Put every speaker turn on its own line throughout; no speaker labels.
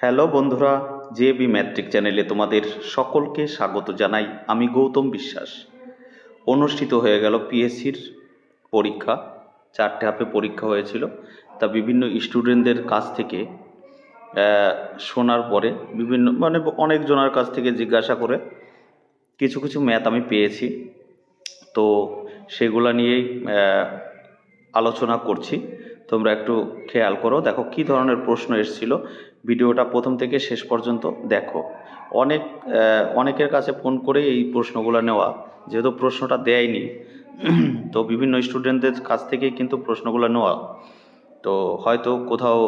Hello বন্ধুরা, J B matric চ্যানেলে তোমাদের সকলকে স্বাগত জানাই আমি গৌতম বিশ্বাস। অনুষ্ঠিত হয়ে গেল পিএসসির পরীক্ষা, চারটে হাফে পরীক্ষা হয়েছিল। তা বিভিন্ন স্টুডেন্টদের কাছ থেকে শোনার পরে বিভিন্ন মানে অনেকজনের কাছ থেকে জিজ্ঞাসা করে কিছু কিছু ম্যাথ আমি পেয়েছি। তো সেগুলা নিয়েই আলোচনা করছি। তোমরা একটু খেয়াল করো। দেখো কি ধরনের প্রশ্ন এসেছিল। ভিডিওটা প্রথম থেকে শেষ পর্যন্ত দেখো। অনেক অনেকের কাছে ফোন করে এই প্রশ্নগুলো নেওয়া। যেহেতু প্রশ্নটা দেয়নি, তো বিভিন্ন স্টুডেন্টদের কাছ থেকেই কিন্তু প্রশ্নগুলো নেওয়া। তো হয়তো কোথাও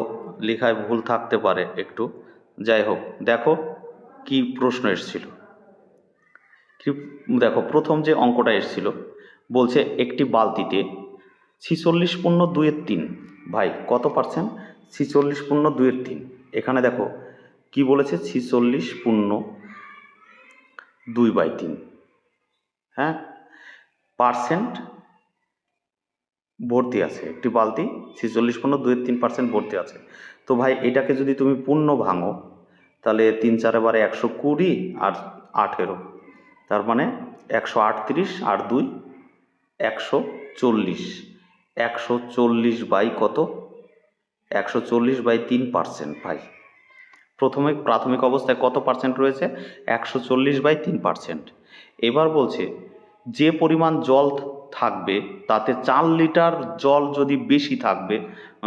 লেখায় ভুল থাকতে পারে একটু। যাই হোক, দেখো কি প্রশ্ন এসেছিল। দেখো, প্রথম যে অঙ্কটা এসেছিল, বলছে একটি বালতিতে ছিচল্লিশ পূর্ণ দুয়ের তিন। ভাই, কত পার্সেন্ট ছিচল্লিশ পূর্ণ দুয়ের তিন। এখানে দেখো, কি বলেছে? ছিচল্লিশ পূর্ণ দুই বাই তিন। হ্যাঁ? পার্সেন্ট ভর্তি আছে। একটি বালতি, ছিচল্লিশ পূর্ণ দুইয়ের তিন পার্সেন্ট ভর্তি আছে। তো ভাই, এটাকে যদি তুমি পূর্ণ ভাঙো, তাহলে তিন চারে বারে একশো কুড়ি আর আঠেরো। তার মানে একশো আটত্রিশ আর দুই, একশো চল্লিশ। একশো চল্লিশ বাই কত? একশো চল্লিশ বাই তিন পার্সেন্ট ভাই। প্রথমে প্রাথমিক অবস্থায় কত পার্সেন্ট রয়েছে? একশো চল্লিশ বাই তিন পার্সেন্ট। এবার বলছে, যে পরিমাণ জল থাকবে, তাতে চার লিটার জল যদি বেশি থাকবে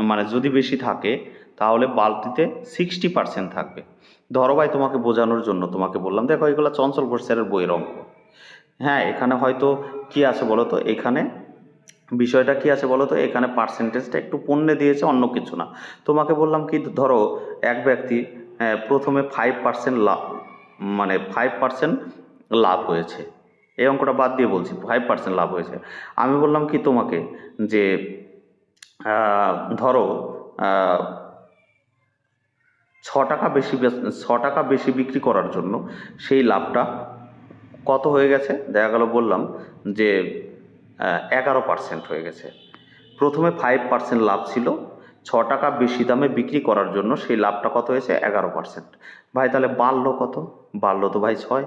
মানে যদি বেশি থাকে, তাহলে বালতিতে সিক্সটি পার্সেন্ট থাকবে। ধরো ভাই, তোমাকে বোঝানোর জন্য তোমাকে বললাম, দেখো এগুলো চঞ্চল ঘোষ স্যারের বইয়ের অঙ্ক। হ্যাঁ এখানে হয়তো কি আছে বলো তো এখানে বিষয়টা কি আছে বলো তো? এখানে পার্সেন্টেজটা একটু পণ্যে দিয়েছে, অন্য কিছু না। তোমাকে বললাম কি, ধরো এক ব্যক্তি প্রথমে ফাইভ পার্সেন্ট লাভ মানে ফাইভ পার্সেন্ট লাভ হয়েছে। এই অঙ্কটা বাদ দিয়ে বলছি ফাইভ পার্সেন্ট লাভ হয়েছে। আমি বললাম কি তোমাকে যে ধরো ছ টাকা বেশি ছ টাকা বেশি বিক্রি করার জন্য সেই লাভটা কত হয়ে গেছে? দেখা গেল বললাম যে এগারো পার্সেন্ট হয়ে গেছে। প্রথমে ফাইভ পার্সেন্ট লাভ ছিল। ছ টাকা বেশি দামে বিক্রি করার জন্য সেই লাভটা কত হয়েছে? এগারো পার্সেন্ট ভাই, তাহলে বাড়লো কত? বাড়লো তো ভাই ছয়।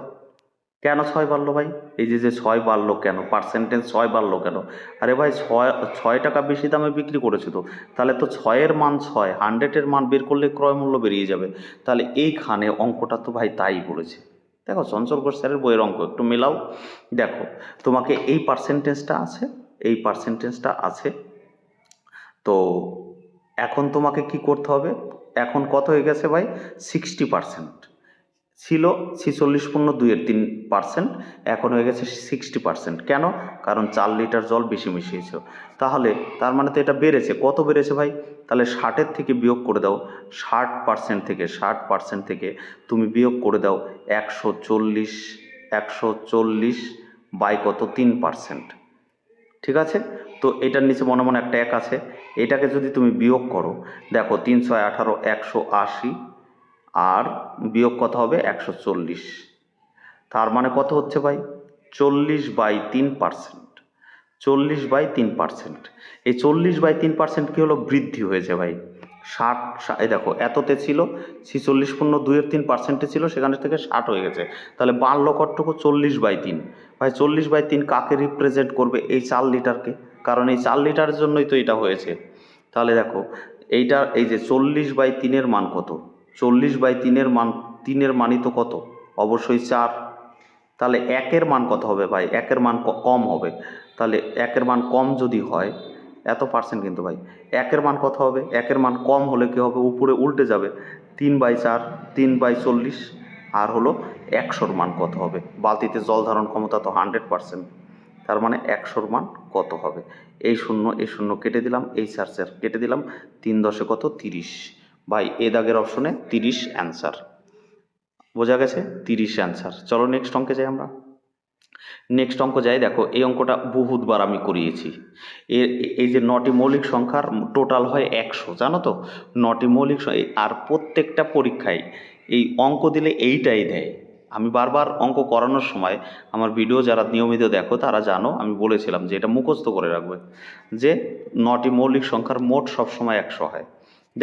কেন ছয় বাড়লো ভাই? এই যে যে ছয় বাড়লো কেন? পার্সেন্টেজ ছয় বাড়লো কেন? আরে ভাই, ছয় ছয় টাকা বেশি দামে বিক্রি করেছে তো? তাহলে তো ছয়ের মান ছয় হান্ড্রেডের মান বের করলে ক্রয় মূল্য বেরিয়ে যাবে। তাহলে এইখানে অঙ্কটা তো ভাই তাই বলেছে। দেখো চঞ্চল ঘোষ স্যারের বইয়ের অঙ্ক, একটু মেলাও। দেখো, তোমাকে এই পার্সেন্টেজটা আছে, এই পার্সেন্টেজটা আছে। তো এখন তোমাকে কি করতে হবে? এখন কত হয়ে গেছে ভাই? সিক্সটি পার্সেন্ট ছিল ছিচল্লিশ পূর্ণ দুইয়ের তিন পার্সেন্ট এখন হয়ে গেছে সিক্সটি পার্সেন্ট কেন? কারণ চার লিটার জল বেশি মিশিয়েছ। তাহলে তার মানে তো এটা বেড়েছে। কত বেড়েছে ভাই? তাহলে ষাটের থেকে বিয়োগ করে দাও। ষাট পার্সেন্ট থেকে, ষাট পার্সেন্ট থেকে তুমি বিয়োগ করে দাও একশো চল্লিশ একশো চল্লিশ বাই কত? তিন পার্সেন্ট ঠিক আছে? তো এটার নিচে মনে মনে একটা এক আছে। এটাকে যদি তুমি বিয়োগ করো, দেখো তিন ছয় আঠারো একশো আশি আর বিয়োগ কত হবে? একশো চল্লিশ। তার মানে কত হচ্ছে ভাই? চল্লিশ বাই তিন পার্সেন্ট। চল্লিশ বাই তিন পার্সেন্ট। এই চল্লিশ বাই তিন পার্সেন্ট কী হলো? বৃদ্ধি হয়েছে ভাই। ষাট এই দেখো, এততে ছিল, ছিচল্লিশ পূর্ণ দুইয়ের তিন পার্সেন্টে ছিল, সেখান থেকে ষাট হয়ে গেছে। তাহলে বাড়লো কতটুকু? চল্লিশ বাই তিন। ভাই, চল্লিশ বাই তিন কাকে রিপ্রেজেন্ট করবে এই চার লিটারকে? কারণ এই চার লিটারের জন্যই তো এটা হয়েছে। তাহলে দেখো, এইটা, এই যে চল্লিশ বাই তিনের মান কত? চল্লিশ বাই তিনের মান, তিনের মানই তো কত? অবশ্যই চার। তাহলে একের মান কত হবে ভাই? একের মান কম হবে। তাহলে একের মান কম যদি হয়, এত পার্সেন্ট কিন্তু ভাই, একের মান কত হবে? একের মান কম হলে কী হবে? উপরে উল্টে যাবে। তিন বাই চার, তিন বাই চল্লিশ, আর হলো একশোর মান কত হবে? বালতিতে জল ধারণ ক্ষমতা তো হান্ড্রেড পার্সেন্ট তার মানে একশোর মান কত হবে? এই শূন্য এই শূন্য কেটে দিলাম, এই চার চার কেটে দিলাম, তিন দশে কত? তিরিশ। ভাই, এ দাগের অপশনে তিরিশ অ্যান্সার বোঝা গেছে? তিরিশ অ্যান্সার চলো নেক্সট অঙ্কে যাই আমরা। নেক্সট অঙ্ক যাই, দেখো, এই অঙ্কটা বহুতবার আমি করিয়েছি। এর এই যে নটি মৌলিক সংখ্যার টোটাল হয় একশো, জানো তো? নটি মৌলিক আর প্রত্যেকটা পরীক্ষায় এই অঙ্ক দিলে এইটাই দেয়। আমি বারবার অঙ্ক করানোর সময় আমার ভিডিও যারা নিয়মিত দেখো, তারা জানো, আমি বলেছিলাম যে এটা মুখস্থ করে রাখবে। যে নটি মৌলিক সংখ্যার মোট সবসময় একশো হয়।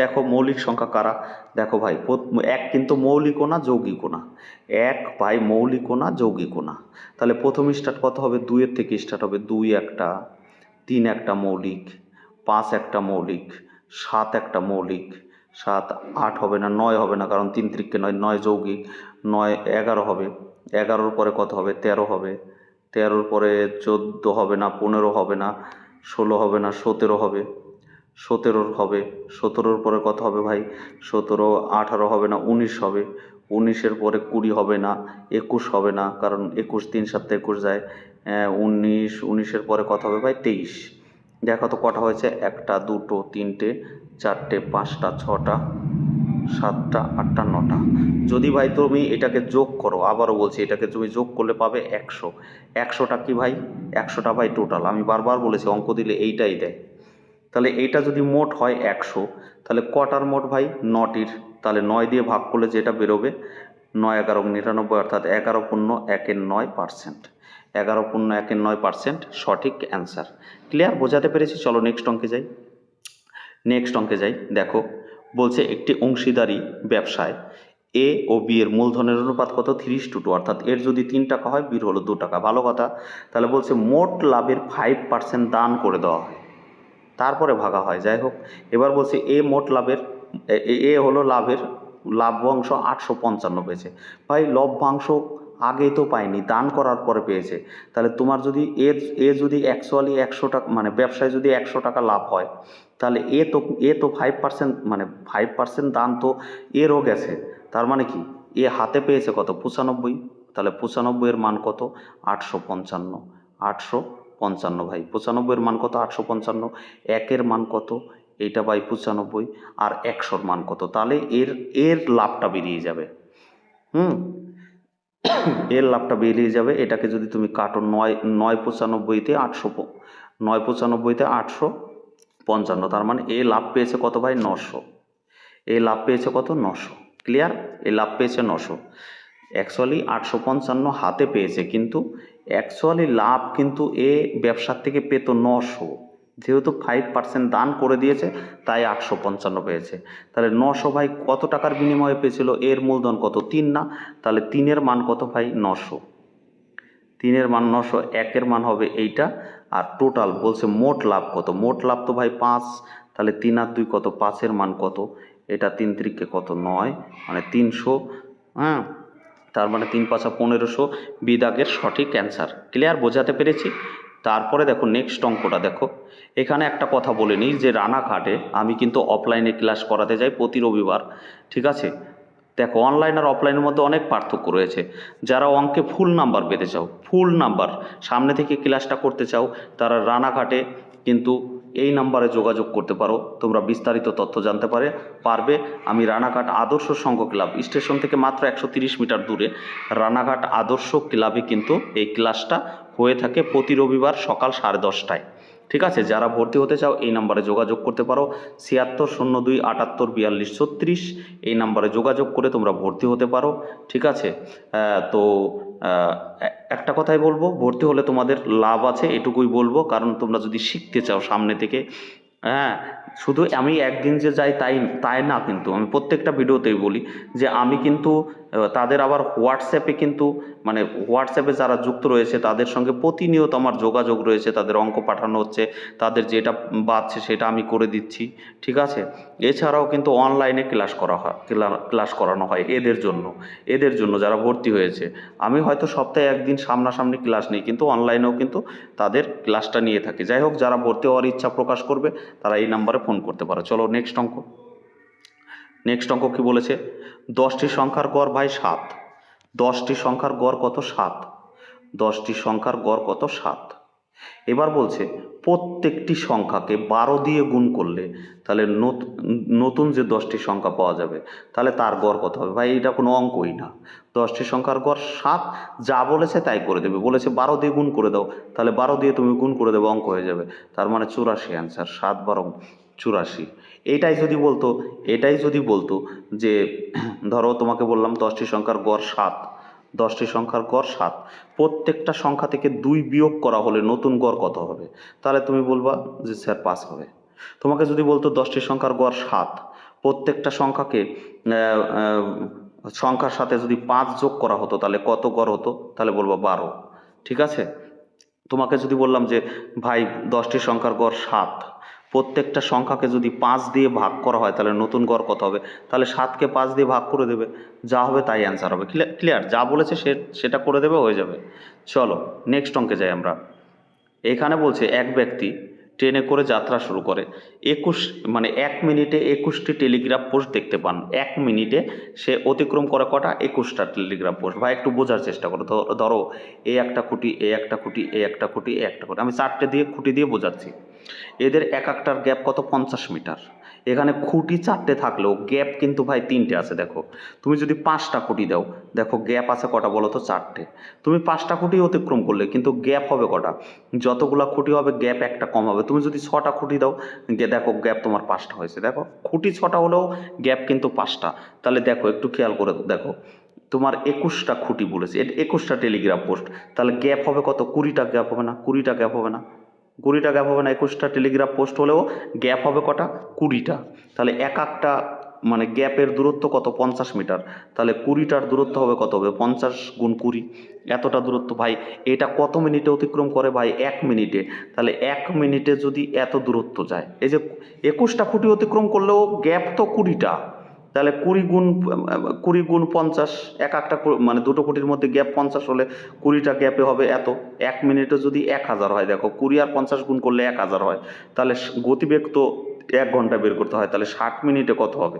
দেখো মৌলিক সংখ্যা কারা? দেখো ভাই এক কিন্তু মৌলিকও না যৌগিকও না। এক ভাই মৌলিকও না যৌগিকও না। তাহলে প্রথম স্টার্ট কত হবে? দুইয়ের থেকে স্টার্ট হবে। দুই একটা, তিন একটা মৌলিক, পাঁচ একটা মৌলিক, সাত একটা মৌলিক, সাত আট হবে না, নয় হবে না, কারণ তিন তিরিককে নয় নয় যৌগিক, নয় এগারো হবে। এগারোর পরে কত হবে? তেরো হবে। তেরোর পরে চোদ্দ হবে না, পনেরো হবে না, ষোলো হবে না, সতেরো হবে। সতেরোর হবে। সতেরোর পরে কত হবে ভাই? সতেরো, আঠারো হবে না, উনিশ হবে। উনিশের পরে কুড়ি হবে না, একুশ হবে না, কারণ একুশ তিন সাত একুশ যায়। উনিশ, উনিশের পরে কত হবে ভাই? তেইশ। দেখো তো কটা হয়েছে? একটা, দুটো, তিনটে, চারটে, পাঁচটা, ছটা, সাতটা, আটটা, নটা। যদি ভাই তুমি এটাকে যোগ করো, আবারও বলছি, এটাকে তুমি যোগ করলে পাবে একশো। একশোটা কি ভাই? একশোটা ভাই টোটাল আমি বারবার বলেছি, অঙ্ক দিলে এইটাই দেয়। তাহলে এইটা যদি মোট হয় একশো, তাহলে কটার মোট ভাই? নটির। তাহলে নয় দিয়ে ভাগ করলে যেটা বেরোবে? নয় এগারো নিরানব্বই, অর্থাৎ এগারো পূর্ণ একের নয় পার্সেন্ট। এগারো পূর্ণ একের নয় পার্সেন্ট, সঠিক অ্যান্সার। ক্লিয়ার? বোঝাতে পেরেছি? চলো নেক্সট অঙ্কে যাই। নেক্সট অঙ্কে যাই। দেখো, বলছে একটি অংশীদারি ব্যবসায়। এ ও বি এর মূলধনের অনুপাত কত? থ্রি টু টু অর্থাৎ এর যদি তিন টাকা হয়, বির হলো দু টাকা। ভালো কথা। তাহলে বলছে মোট লাভের ফাইভ পার্সেন্ট দান করে দেওয়া হয়। তারপরে ভাগা হয়। যাই হোক, এবার বলছে এ মোট লাভের, এ- হলো লাভের লাভ্যাংশ আটশো পঞ্চান্ন পেয়েছে। ভাই লভ্যাংশ আগেই তো পায়নি, দান করার পরে পেয়েছে। তাহলে তোমার যদি এ এ যদি অ্যাকচুয়ালি একশো টাকা মানে ব্যবসায় যদি একশো টাকা লাভ হয়, তাহলে এ তো এ তো ফাইভ পার্সেন্ট মানে ফাইভ পার্সেন্ট দান তো এরও গেছে। তার মানে কি? এ হাতে পেয়েছে কত? পঁচানব্বই। তাহলে পঁচানব্বইয়ের মান কত? আটশো পঞ্চান্ন। আটশো পঞ্চান্ন ভাই। পঁচানব্বইয়ের মান কত? আটশো পঞ্চান্ন। একের মান কত? এইটা বাই পঁচানব্বই। আর একশোর মান কত? তাহলে এর এর লাভটা বেরিয়ে যাবে। হুম? এর লাভটা বেরিয়ে যাবে। এটাকে যদি তুমি কাটো নয় নয় পঁচানব্বইতে আটশো নয় পঁচানব্বইতে আটশো পঞ্চান্ন। তার মানে এ লাভ পেয়েছে কত ভাই? নশো। এ লাভ পেয়েছে কত? নশো। ক্লিয়ার? এ লাভ পেয়েছে নশো। অ্যাকচুয়ালি আটশো পঞ্চান্ন হাতে পেয়েছে, কিন্তু অ্যাকচুয়ালি লাভ কিন্তু এ ব্যবসার থেকে পেত নশো। যেহেতু ফাইভ পার্সেন্ট দান করে দিয়েছে, তাই আটশো পঞ্চান্ন পেয়েছে। তাহলে নশো ভাই কত টাকার বিনিময়ে পেয়েছিল? এর মূলধন কত? তিন না? তাহলে তিনের মান কত ভাই? নশো। তিনের মান নশো, একের মান হবে এইটা, আর টোটাল বলছে মোট লাভ কত? মোট লাভ তো ভাই পাঁচ, তাহলে তিন আর দুই কত? পাঁচের মান কত? এটা তিন তিরিকে কত? নয় মানে তিনশো হ্যাঁ? তার মানে তিন পাঁচা পনেরোশো বিদাগের সঠিক অ্যান্সার। ক্লিয়ার? বোঝাতে পেরেছি? তারপরে দেখো নেক্সট অঙ্কটা দেখো। এখানে একটা কথা বলে নিই যে রানাঘাটে আমি কিন্তু অফলাইনে ক্লাস করাতে যাই প্রতি রবিবার, ঠিক আছে? দেখো অনলাইন আর অফলাইনের মধ্যে অনেক পার্থক্য রয়েছে। যারা অঙ্কে ফুল নাম্বার পেতে চাও ফুল নাম্বার সামনে থেকে ক্লাসটা করতে চাও, তারা রানাঘাটে কিন্তু এই নাম্বারে যোগাযোগ করতে পারো। তোমরা বিস্তারিত তথ্য জানতে পারে, পারবে। আমি রানাঘাট আদর্শ সংঘ ক্লাব, স্টেশন থেকে মাত্র একশো মিটার দূরে। রানাঘাট আদর্শ ক্লাবে কিন্তু এই ক্লাসটা হয়ে থাকে প্রতি রবিবার সকাল সাড়ে দশটায়। ঠিক আছে? যারা ভর্তি হতে চাও, এই নাম্বারে যোগাযোগ করতে পারো। ছিয়াত্তর শূন্য দুই আটাত্তর বিয়াল্লিশ ছত্রিশ, এই নাম্বারে যোগাযোগ করে তোমরা ভর্তি হতে পারো, ঠিক আছে? তো একটা কথাই বলব, ভর্তি হলে তোমাদের লাভ আছে, এটুকুই বলব। কারণ তোমরা যদি শিখতে চাও সামনে থেকে হ্যাঁ শুধু আমি একদিন যে যাই তাই তাই না কিন্তু। আমি প্রত্যেকটা ভিডিওতেই বলি যে, আমি কিন্তু তাদের আবার হোয়াটসঅ্যাপে কিন্তু মানে হোয়াটসঅ্যাপে যারা যুক্ত রয়েছে, তাদের সঙ্গে প্রতিনিয়ত আমার যোগাযোগ রয়েছে, তাদের অঙ্ক পাঠানো হচ্ছে, তাদের যেটা বাড়ছে সেটা আমি করে দিচ্ছি, ঠিক আছে? এছাড়াও কিন্তু অনলাইনে ক্লাস করা হয় ক্লাস করানো হয় এদের জন্য এদের জন্য যারা ভর্তি হয়েছে। আমি হয়তো সপ্তাহে একদিন সামনাসামনি ক্লাস নিই, কিন্তু অনলাইনেও কিন্তু তাদের ক্লাসটা নিয়ে থাকি। যাই হোক, যারা ভর্তি হওয়ার ইচ্ছা প্রকাশ করবে, তারা এই নাম্বারে ফোন করতে পারে। চলো নেক্সট অঙ্ক। নেক্সট অঙ্ক কি বলেছে? দশটি সংখ্যার গড় ভাই সাত। দশটি সংখ্যার গড় কত সাত? দশটি সংখ্যার গড় কত সাত? এবার বলছে, প্রত্যেকটি সংখ্যাকে বারো দিয়ে গুণ করলে তাহলে নত- নতুন যে দশটি সংখ্যা পাওয়া যাবে, তাহলে তার গড় কত হবে? ভাই, এটা কোনো অঙ্কই না। দশটি সংখ্যার গড় সাত, যা বলেছে তাই করে দেবে। বলেছে বারো দিয়ে গুণ করে দাও, তাহলে বারো দিয়ে তুমি গুণ করে দেবে, অঙ্ক হয়ে যাবে। তার মানে চুরাশি অ্যান্সার সাত বারো চুরাশি। এইটাই যদি বলতো, এটাই যদি বলতো যে, ধরো তোমাকে বললাম দশটি সংখ্যার গড় সাত, দশটি সংখ্যার গড় সাত, প্রত্যেকটা সংখ্যা থেকে দুই বিয়োগ করা হলে নতুন গড় কত হবে? তাহলে তুমি বলবা যে স্যার পাঁচ হবে। তোমাকে যদি বলতো দশটি সংখ্যার গড় সাত, প্রত্যেকটা সংখ্যাকে সংখ্যার সাথে যদি পাঁচ যোগ করা হতো, তাহলে কত গড় হতো? তাহলে বলব বারো। ঠিক আছে? তোমাকে যদি বললাম যে, ভাই দশটি সংখ্যার গড় সাত প্রত্যেকটা সংখ্যাকে যদি পাঁচ দিয়ে ভাগ করা হয়, তাহলে নতুন গড় কত হবে? তাহলে সাতকে পাঁচ দিয়ে ভাগ করে দেবে। যা হবে তাই অ্যান্সার হবে। ক্লিয়ার যা বলেছে সে, সেটা করে দেবে, হয়ে যাবে। চলো নেক্সট অঙ্কে যাই আমরা। এখানে বলছে, এক ব্যক্তি ট্রেনে করে যাত্রা শুরু করে। একুশ মানে এক মিনিটে একুশটি টেলিগ্রাফ পোস্ট দেখতে পান। এক মিনিটে সে অতিক্রম করে কটা? একুশটা টেলিগ্রাফ পোস্ট ভাই, একটু বোঝার চেষ্টা করো। ধরো, এ একটা খুঁটি, এ একটা খুঁটি, এ একটা খুঁটি, এ একটা খুঁটি। আমি চারটে দিয়ে খুঁটি দিয়ে বোঝাচ্ছি। এদের এক একটার গ্যাপ কত? পঞ্চাশ মিটার। এখানে খুঁটি চারটে থাকলেও গ্যাপ কিন্তু ভাই তিনটে আছে, দেখো। তুমি যদি পাঁচটা খুঁটি দাও, দেখো গ্যাপ আছে কটা বলো তো চারটে। তুমি পাঁচটা খুঁটি অতিক্রম করলে কিন্তু গ্যাপ হবে কটা? যতগুলা খুঁটি হবে, গ্যাপ একটা কম হবে। তুমি যদি ছটা খুঁটি দাও দেখো গ্যাপ তোমার পাঁচটা হয়েছে। দেখো, খুঁটি ছটা হলেও গ্যাপ কিন্তু পাঁচটা। তাহলে দেখো, একটু খেয়াল করে দেখো। তোমার একুশটা খুঁটি বলেছে। একুশটা টেলিগ্রাফ পোস্ট। তাহলে গ্যাপ হবে কত? কুড়িটা গ্যাপ হবে না? কুড়িটা গ্যাপ হবে না? কুড়িটা গ্যাপ হবে না, একুশটা টেলিগ্রাফ পোস্ট হলেও গ্যাপ হবে কটা? কুড়িটা। তাহলে এক একটা মানে গ্যাপের দূরত্ব কত? পঞ্চাশ মিটার। তাহলে কুড়িটার দূরত্ব হবে কত হবে? পঞ্চাশ গুণ কুড়ি। এতটা দূরত্ব। ভাই, এটা কত মিনিটে অতিক্রম করে? ভাই, এক মিনিটে। তাহলে এক মিনিটে যদি এত দূরত্ব যায়, এই যে একুশটা খুঁটি অতিক্রম করলেও গ্যাপ তো কুড়িটা। তাহলে কুড়ি গুণ কুড়ি গুণ পঞ্চাশ, এক একটা মানে দুটো কোটির মধ্যে গ্যাপ পঞ্চাশ হলে কুড়িটা গ্যাপে হবে এত। এক মিনিটে যদি এক হাজার হয়, দেখো কুড়ি আর পঞ্চাশ গুণ করলে এক হাজার হয়, তাহলে গতিবেগ তো এক ঘণ্টা বের করতে হয়, তাহলে ষাট মিনিটে কত হবে?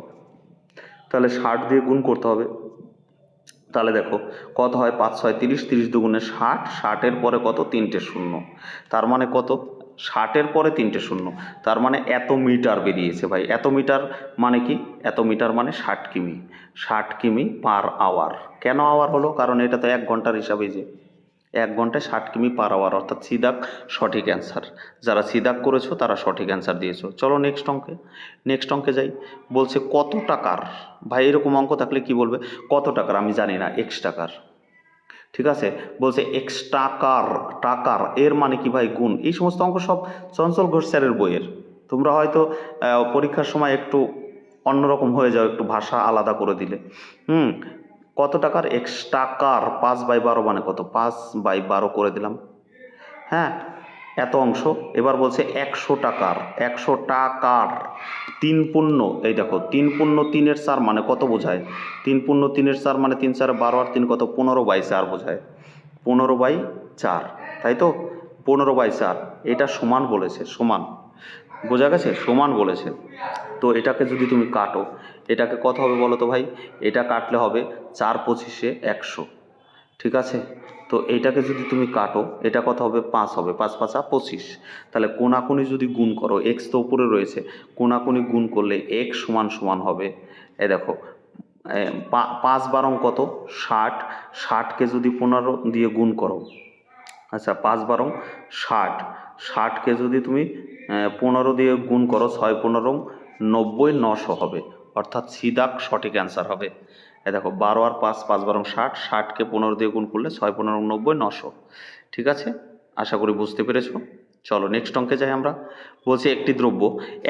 তাহলে ষাট দিয়ে গুণ করতে হবে। তাহলে দেখো কত হয়? পাঁচ ছয় তিরিশ তিরিশ দুগুণে ষাট, ষাটের পরে কত? তিনটে শূন্য। তার মানে কত? ষাটের পরে তিনটে শূন্য। তার মানে এত মিটার বেরিয়েছে ভাই। এত মিটার মানে কি? এত মিটার মানে ষাট কিমি। ষাট কিমি পার আওয়ার। কেন আওয়ার হলো? কারণ এটা তো এক ঘণ্টার হিসাবে যে এক ঘন্টায় ষাট কিমি পার আওয়ার। অর্থাৎ সিদাক সঠিক অ্যান্সার। যারা সিদাক করেছ, তারা সঠিক অ্যান্সার দিয়েছ। চলো নেক্সট অঙ্কে। নেক্সট অঙ্কে যাই। বলছে কত টাকার? ভাই, এরকম অঙ্ক থাকলে কি বলবে? কত টাকার? আমি জানি না। এক্স টাকার। ঠিক আছে? বলছে এক্স টাকার টাকার এর মানে কি ভাই? গুণ। এই সমস্ত অঙ্ক সব চঞ্চল ঘোষ স্যারের বইয়ের। তোমরা হয়তো পরীক্ষার সময় একটু অন্যরকম হয়ে যাও, একটু ভাষা আলাদা করে দিলে। হুম? কত টাকার? এক্স টাকার পাঁচ বাই বারো মানে কত? পাঁচ বাই বারো করে দিলাম। হ্যাঁ? এত অংশ? এবার বলছে একশো টাকার একশো টাকার। তিন পূর্ণ, এই দেখো, তিন পূর্ণ তিনের চার মানে কত বোঝায়? তিন পূর্ণ তিনের চার মানে তিন চার বারো আর তিন কত? পনেরো বাই চার বোঝায়। পনেরো বাই চার, তাই তো? পনেরো বাই চার, এটা সমান বলেছে, সমান। বোঝা গেছে? সমান বলেছে। তো এটাকে যদি তুমি কাটো, এটাকে কত হবে বলো তো ভাই? এটা কাটলে হবে চার পঁচিশে একশো। ঠিক আছে? তো এইটাকে যদি তুমি কাটো, এটা কত হবে? পাঁচ হবে। পাঁচ পাঁচা পঁচিশ। তাহলে কোনাকুনি যদি গুণ করো এক্স তো উপরে রয়েছে, কোনাকুনি গুণ করলে এক্স সমান সমান হবে। এ দেখো পাঁচ বারং কত? ষাট। ষাটকে যদি পনেরো দিয়ে গুণ করো আচ্ছা পাঁচ বারং ষাট। ষাটকে যদি তুমি পনেরো দিয়ে গুণ করো, ছয় পনেরো নব্বই, নশো হবে। অর্থাৎ সিদাক সঠিক অ্যান্সার হবে। এ দেখো, বারো আর পাঁচ পাঁচ বারো ষাট, ষাটকে পনেরো দিয়ে গুণ করলে ছয় পনেরো নব্বই, নশো। ঠিক আছে? আশা করি বুঝতে পেরেছ। চলো নেক্সট অঙ্কে যাই আমরা। বলছি একটি দ্রব্য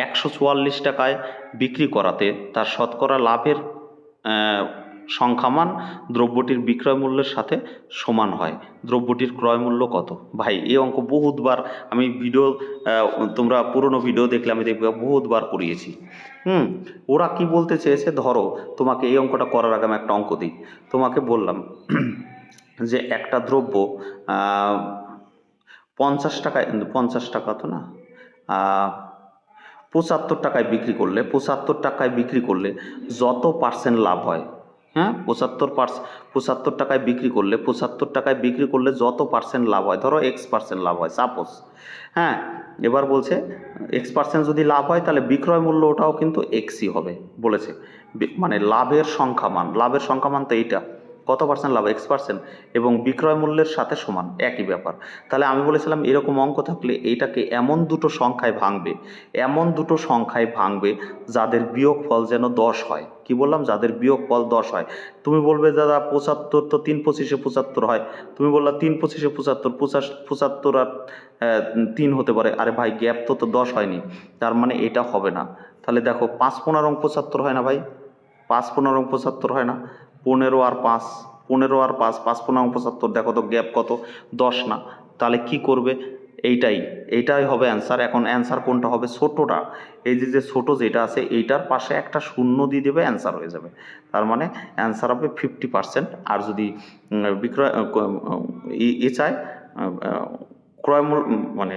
একশো চুয়াল্লিশ টাকায় বিক্রি করাতে তার শতকরা লাভের সংখ্যামান দ্রব্যটির বিক্রয় মূল্যের সাথে সমান হয়। দ্রব্যটির ক্রয় মূল্য কত? ভাই, এই অঙ্ক বহুতবার আমি ভিডিও তোমরা পুরনো ভিডিও দেখলে আমি দেখবে, বহুতবার করিয়েছি। হুম, ওরা কি বলতে চেয়েছে? ধরো, তোমাকে এই অঙ্কটা করার আগে আমি একটা অঙ্ক দিই। তোমাকে বললাম যে একটা দ্রব্য পঞ্চাশ টাকায়, পঞ্চাশ টাকা তো না? পঁচাত্তর টাকায় বিক্রি করলে, পঁচাত্তর টাকায় বিক্রি করলে যত পার্সেন্ট লাভ হয় হ্যাঁ? পঁচাত্তর পার্স পঁচাত্তর টাকায় বিক্রি করলে পঁচাত্তর টাকায় বিক্রি করলে যত পার্সেন্ট লাভ হয়, ধরো এক্স পার্সেন্ট লাভ হয় সাপোজ হ্যাঁ? এবার বলছে এক্স পার্সেন্ট যদি লাভ হয়, তাহলে বিক্রয় মূল্য ওটাও কিন্তু এক্সই হবে, বলেছে। মানে লাভের সংখ্যামান লাভের সংখ্যামান তো এইটা। কত পার্সেন্ট লাভ? X percent. এবং বিক্রয় মূল্যের সাথে সমান, একই ব্যাপার। তাহলে আমি বলেছিলাম এরকম অঙ্ক থাকলে এইটাকে এমন দুটো সংখ্যায় ভাঙবে, এমন দুটো সংখ্যায় ভাঙবে যাদের বিয়োগ ফল যেন দশ হয়। কি বললাম? যাদের বিয়োগ ফল দশ হয়। তুমি বলবে দাদা পঁচাত্তর, তো তিন পঁচিশে পঁচাত্তর হয়। তুমি বললা তিন পঁচিশে পঁচাত্তর, পঁচাশ, পঁচাত্তর আর তিন হতে পারে। আরে ভাই গ্যাপ তো তো দশ হয়নি। তার মানে এটা হবে না। তাহলে দেখো, পাঁচ পনেরো পঁচাত্তর হয় না ভাই? পাঁচ পনেরো পঁচাত্তর হয় না? পনেরো আর পাঁচ, পনেরো আর পাঁচ পাঁচ পনেরো পঁচাত্তর। দেখো তো গ্যাপ কত? দশ না। তাহলে কি করবে? এইটাই এইটাই হবে অ্যান্সার এখন অ্যান্সার কোনটা হবে? ছোটোটা। এই যে যে ছোটো যেটা আছে এইটার পাশে একটা শূন্য দিয়ে দেবে অ্যান্সার হয়ে যাবে। তার মানে অ্যান্সার হবে ফিফটি পার্সেন্ট আর যদি বিক্রয় ই- চায় আহ, আহ, ক্রয় মানে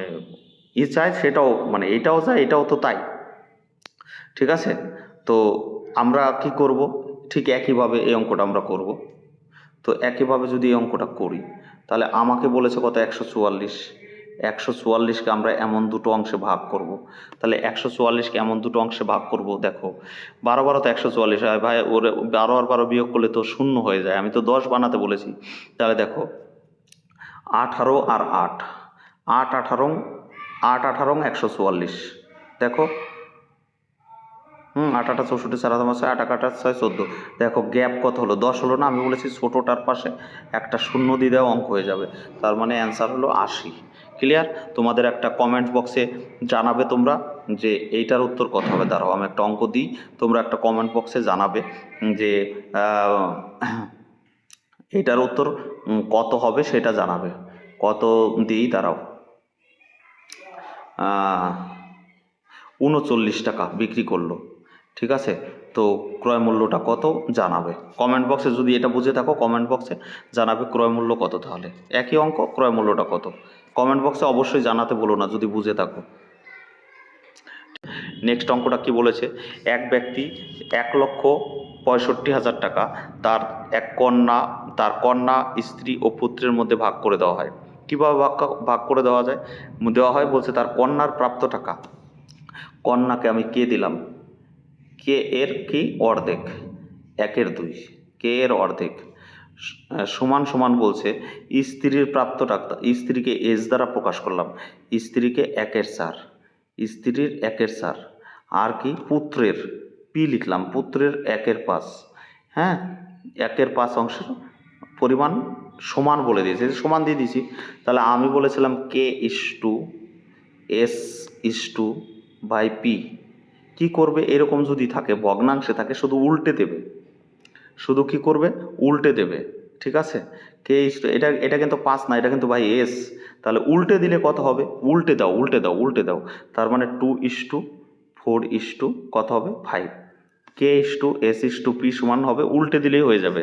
ই চায় সেটাও মানে এটাও চায় এটাও তো তাই। ঠিক আছে? তো আমরা কি করব? ঠিক একইভাবে এই অঙ্কটা আমরা করব। তো একইভাবে যদি এই অঙ্কটা করি তাহলে আমাকে বলেছে কত? একশো চুয়াল্লিশ। একশো চুয়াল্লিশকে আমরা এমন দুটো অংশে ভাগ করব। তাহলে একশো চুয়াল্লিশকে এমন দুটো অংশে ভাগ করব, দেখো। বারো বারো তো একশো চুয়াল্লিশ হয় ভাই ওর বারো আর বারো বিয়োগ করলে তো শূন্য হয়ে যায়। আমি তো দশ বানাতে বলেছি। তাহলে দেখো, আঠারো আর আট আট আঠারো আট আঠারো একশো চুয়াল্লিশ। দেখো হুম, আট আটা চৌষট্টি, চার হাজার ছয়, আট আট ছয়, চোদ্দ। দেখো গ্যাপ কত হলো? দশ হলো না? আমি বলেছি ছোটোটার পাশে একটা শূন্য দিয়ে দেওয়া অঙ্ক হয়ে যাবে। তার মানে অ্যান্সার হলো আশি। ক্লিয়ার তোমাদের একটা কমেন্ট বক্সে জানাবে তোমরা যে এইটার উত্তর কত হবে। দাঁড়াও, আমি একটা অঙ্ক দিই। তোমরা একটা কমেন্ট বক্সে জানাবে যে এটার উত্তর কত হবে সেটা জানাবে। কত দিই? দাঁড়াও। উনচল্লিশ টাকা বিক্রি করল। ঠিক আছে? তো ক্রয় মূল্যটা কত? জানাবে। কমেন্ট বক্সে যদি এটা বুঝে থাকো কমেন্ট বক্সে জানাবে ক্রয় মূল্য কত তাহলে। একই অঙ্ক, ক্রয় মূল্যটা কত? কমেন্ট বক্সে অবশ্যই জানাতে বলো না, যদি বুঝে থাকো। নেক্সট অঙ্কটা কি বলেছে? এক ব্যক্তি এক লক্ষ পঁয়ষট্টি হাজার টাকা, তার এক কন্যা, তার কন্যা, স্ত্রী ও পুত্রের মধ্যে ভাগ করে দেওয়া হয়। কীভাবে ভাগ ভাগ করে দেওয়া যায়? দেওয়া হয় বলছে তার কন্যার প্রাপ্ত টাকা। কন্যাকে আমি কে দিলাম? কে এর কি অর্ধেক? একের দুই। কে এর অর্ধেক? সমান সমান বলছে, স্ত্রীর প্রাপ্ত টাকা স্ত্রীকে এস দ্বারা প্রকাশ করলাম, স্ত্রীকে একের চার স্ত্রীর একের চার আর কি পুত্রের, পি লিখলাম, পুত্রের একের পাঁচ। হ্যাঁ একের পাঁচ অংশের পরিমাণ সমান বলে দিয়েছে সমান দিয়ে দিয়েছি তাহলে আমি বলেছিলাম K is to, S is to by P. কি করবে এরকম যদি থাকে, ভগ্নাংশে থাকে, শুধু উল্টে দেবে। শুধু কি করবে? উল্টে দেবে। ঠিক আছে? কে এটা এটা কিন্তু পাঁচ না, এটা কিন্তু ভাই এস। তাহলে উল্টে দিলে কত হবে? উল্টে দাও উল্টে দাও উল্টে দাও। তার মানে two is to, four is to, কত হবে? Five. K is to S is to P সমান হবে, উল্টে দিলেই হয়ে যাবে।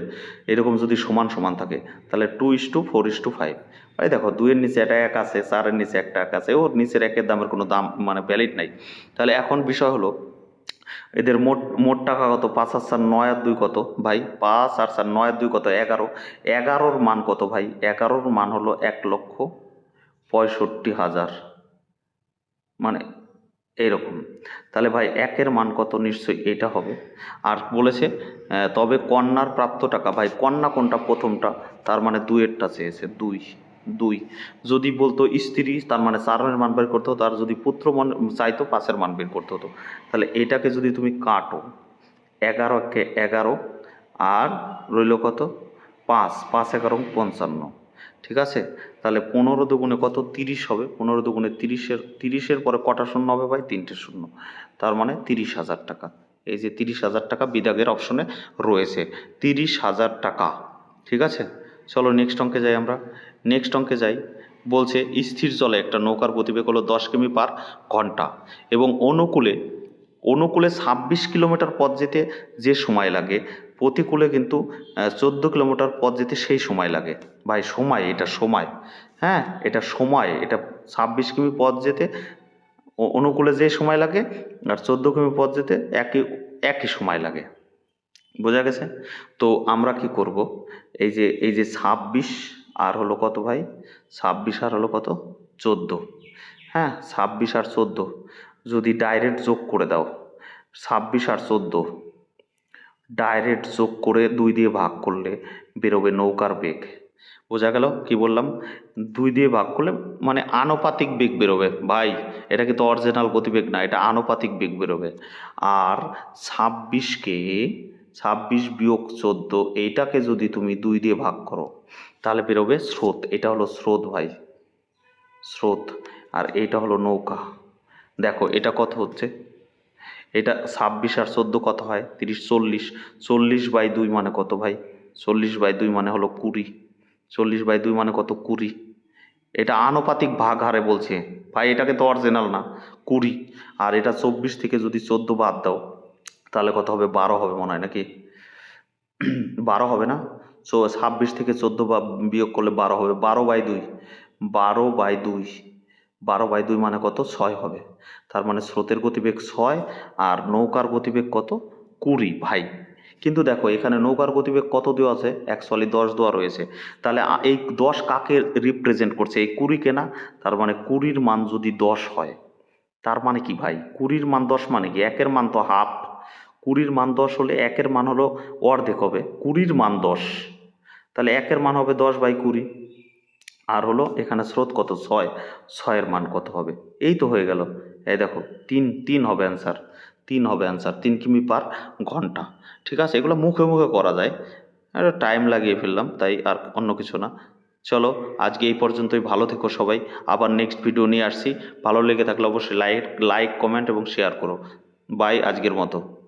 এরকম যদি সমান সমান থাকে, তাহলে two is to four is to five ভাই দেখো, দুইয়ের নিচে একটা এক আছে, চারের নিচে একটা এক আছে, ওর নিচের একের দামের কোনো দাম মানে ভ্যালিড নাই। তাহলে এখন বিষয় হলো, এদের মোট মোট টাকা কত? পাঁচ আর চার নয় আর দুই কত? ভাই, পাঁচ আর চার নয় আর দুই কত? এগারো। এগারোর মান কত ভাই? এগারোর মান হলো এক লক্ষ পঁয়ষট্টি হাজার। মানে এইরকম। তাহলে ভাই একের মান কত? নিশ্চয়ই এটা হবে। আর বলেছে তবে কন্যার প্রাপ্ত টাকা। ভাই, কন্যা কোনটা প্রথমটা? তার মানে দুইয়েরটা চেয়েছে, দুই দুই। যদি বলতো স্ত্রী, তার মানে চারের মান বের করতে হতো। আর যদি পুত্র মান, চাইতো, পাঁচের মান বের করতে হতো। তাহলে এটাকে যদি তুমি কাটো এগারোকে এগারো, আর রইল কত? পাঁচ পাঁচ এগারো পঞ্চান্ন। ঠিক আছে? তাহলে পনেরো দুগুণে কত? তিরিশ হবে। পনেরো দুগুণে তিরিশের তিরিশের পরে কটা শূন্য হবে ভাই? তিনটে শূন্য। তার মানে তিরিশ হাজার টাকা। এই যে তিরিশ হাজার টাকা বিদাগের অপশনে রয়েছে। তিরিশ হাজার টাকা। ঠিক আছে? চলো নেক্সট অঙ্কে যাই আমরা। নেক্সট অঙ্কে যাই। বলছে, স্থির জলে একটা নৌকার গতিবেগ হলো দশ কিমি পার ঘণ্টা এবং অনুকূলে অনুকূলে ছাব্বিশ কিলোমিটার পথ যেতে যে সময় লাগে প্রতিকূলে কিন্তু চোদ্দ কিলোমিটার পথ যেতে সেই সময় লাগে। ভাই, সময়, এটা সময়। হ্যাঁ এটা সময়, এটা ছাব্বিশ কিমি পথ যেতে অনুকূলে যে সময় লাগে আর চোদ্দ কিমি পথ যেতে একই একই সময় লাগে। বোঝা গেছে? তো আমরা কি করব? এই যে এই যে ছাব্বিশ আর হলো কত ভাই? ছাব্বিশ আর হলো কত? চোদ্দ। হ্যাঁ ছাব্বিশ আর চোদ্দ। যদি ডাইরেক্ট যোগ করে দাও, ছাব্বিশ আর চোদ্দ। ডাইরেক্ট যোগ করে দুই দিয়ে ভাগ করলে বেরোবে নৌকার বেগ। বোঝা গেল? কি বললাম? দুই দিয়ে ভাগ করলে মানে আনুপাতিক বেগ বেরোবে। ভাই, এটা কিন্তু অরিজিনাল গতিবেগ না, এটা আনুপাতিক বেগ বেরোবে। আর ছাব্বিশকে ছাব্বিশ বিয়োগ চোদ্দ, এইটাকে যদি তুমি দুই দিয়ে ভাগ করো, তাহলে বেরোবে স্রোত। এটা হলো স্রোত ভাই। স্রোত। আর এইটা হলো নৌকা। দেখো, এটা কত হচ্ছে? এটা ছাব্বিশ আর চোদ্দ কত হয়? তিরিশ, চল্লিশ। চল্লিশ বাই দুই মানে কত ভাই? চল্লিশ বাই দুই মানে হলো কুড়ি। চল্লিশ বাই দুই মানে কত? কুড়ি। এটা আনুপাতিক ভাগ হারে বলছে। ভাই, এটাকে তো অরিজিনাল না। কুড়ি। আর এটা চব্বিশ থেকে যদি চোদ্দ বাদ দাও, তাহলে কত হবে? বারো হবে মনে হয় নাকি? বারো হবে না? সো ছাব্বিশ থেকে চোদ্দ বা বিয়োগ করলে বারো হবে। বারো বাই দুই। বারো বাই দুই। বারো বাই দুই মানে কত? ছয় হবে। তার মানে স্রোতের গতিবেগ ছয় আর নৌকার গতিবেগ কত? কুড়ি ভাই। কিন্তু দেখো, এখানে নৌকার গতিবেগ কত দেওয়া আছে? অ্যাকচুয়ালি দশ দেওয়া রয়েছে। তাহলে এই দশ কাকে রিপ্রেজেন্ট করছে? এই কুড়িকে না? তার মানে কুড়ির মান যদি দশ হয়, তার মানে কি ভাই? কুড়ির মান দশ মানে কি? একের মান তো হাফ। কুড়ির মান দশ হলে একের মান হলো অর্ধেক হবে। কুড়ির মান দশ। তাহলে একের মান হবে দশ বাই কুড়ি। আর হলো এখানে স্রোত কত? ছয়। ছয়ের মান কত হবে? এই তো হয়ে গেল। এই দেখো, তিন তিন হবে অ্যান্সার তিন হবে অ্যান্সার তিন কিমি পার ঘণ্টা। ঠিক আছে? এগুলো মুখে মুখে করা যায়। আর টাইম লাগিয়ে ফেললাম, তাই আর অন্য কিছু না। চলো, আজকে এই পর্যন্তই। ভালো থেকো সবাই। আবার নেক্সট ভিডিও নিয়ে আসছি। ভালো লেগে থাকলে অবশ্যই লাইক লাইক কমেন্ট এবং শেয়ার করো। বাই আজকের মতো।